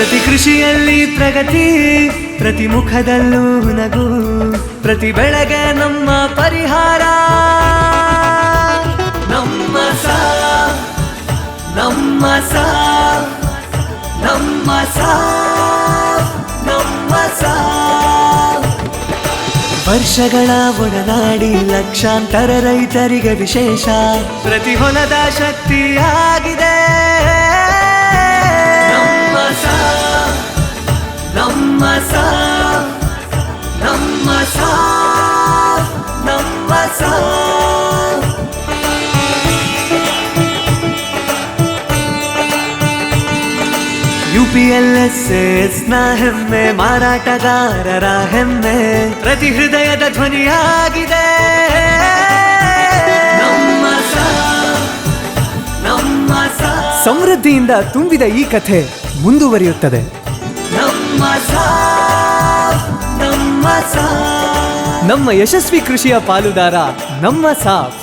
ಪ್ರತಿ ಕೃಷಿಯಲ್ಲಿ ಪ್ರಗತಿ, ಪ್ರತಿ ಮುಖದಲ್ಲೂ ನಗು, ಪ್ರತಿ ಬೆಳೆಗೆ ನಮ್ಮ ಪರಿಹಾರ. ನಮ್ಮ ಸಾ ನಮ್ಮ ಸಾ ನಮ್ಮ ಸಾ ನಮ್ಮ ಸಾ. ವರ್ಷಗಳ ಒಡನಾಡಿ ಲಕ್ಷಾಂತರ ರೈತರಿಗೆ ವಿಶೇಷ. ಪ್ರತಿ ಹೊಲದ ಶಕ್ತಿಯಾಗಿದೆ. ಯು ಪಿ ಎಲ್ ಎಸ್ ಎಸ್ನ ಹೆಮ್ಮೆ ಮಾರಾಟಗಾರರ ಹೆಮ್ಮೆ. ಪ್ರತಿ ಹೃದಯದ ಧ್ವನಿಯಾಗಿದೆ. ಸಮೃದ್ಧಿಯಿಂದ ತುಂಬಿದ ಈ ಕಥೆ ಮುಂದುವರಿಯುತ್ತದೆ. ನಮ್ಮ ಸಾ ನಮ್ಮ ಸಾ ನಮ್ಮ ಯಶಸ್ವಿ ಕೃಷಿಯ ಪಾಲುದಾರ ನಮ್ಮ ಸಾಫ್